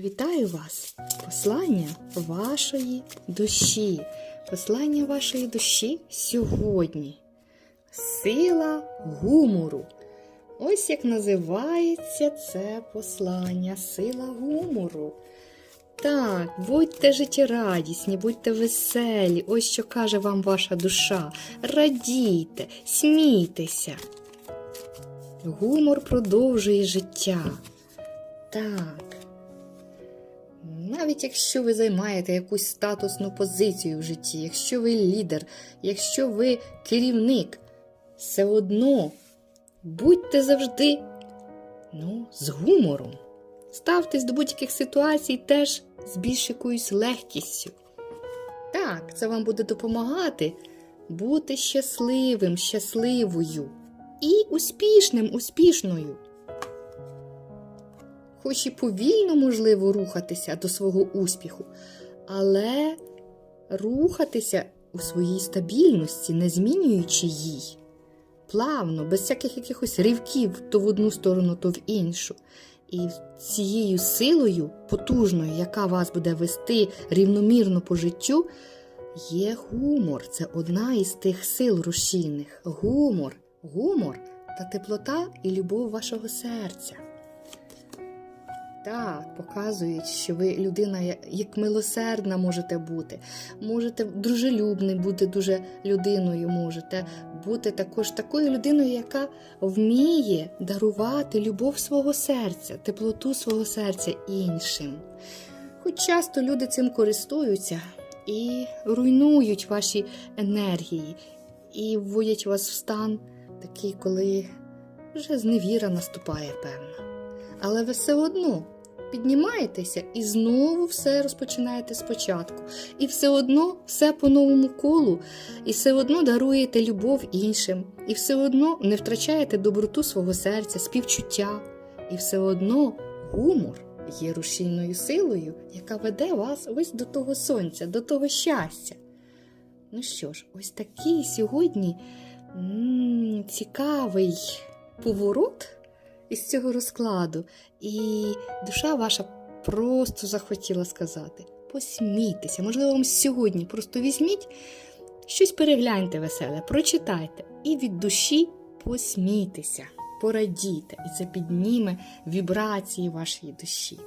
Вітаю вас! Послання вашої душі. Послання вашої душі сьогодні. Сила гумору. Ось як називається це послання. Сила гумору. Так, будьте життєрадісні, будьте веселі. Ось що каже вам ваша душа. Радійте, смійтеся. Гумор продовжує життя. Так. Навіть якщо ви займаєте якусь статусну позицію в житті, якщо ви лідер, якщо ви керівник, все одно будьте завжди ну, з гумором. Ставтесь до будь-яких ситуацій теж з більш якоюсь легкістю. Так, це вам буде допомагати бути щасливим, щасливою і успішним, успішною хоч і повільно можливо рухатися до свого успіху, але рухатися у своїй стабільності, не змінюючи їй. Плавно, без всяких якихось ривків то в одну сторону, то в іншу. І цією силою, потужною, яка вас буде вести рівномірно по життю, є гумор. Це одна із тих сил рушійних. Гумор, гумор та теплота і любов вашого серця. Так, показують, що ви людина як милосердна можете бути. Можете дружелюбним бути дуже людиною, можете бути також такою людиною, яка вміє дарувати любов свого серця, теплоту свого серця іншим. Хоч часто люди цим користуються і руйнують ваші енергії, і вводять вас в стан такий, коли вже зневіра наступає, певно. Але ви все одно піднімаєтеся і знову все розпочинаєте спочатку. І все одно все по новому колу, і все одно даруєте любов іншим, і все одно не втрачаєте доброту свого серця, співчуття, і все одно гумор є рушійною силою, яка веде вас ось до того сонця, до того щастя. Ну що ж, ось такий сьогодні м, цікавий поворот із цього розкладу, і душа ваша просто захотіла сказати: посмійтеся, можливо, вам сьогодні просто візьміть, щось перегляньте веселе, прочитайте і від душі посмійтеся, порадійте, і це підніме вібрації вашої душі.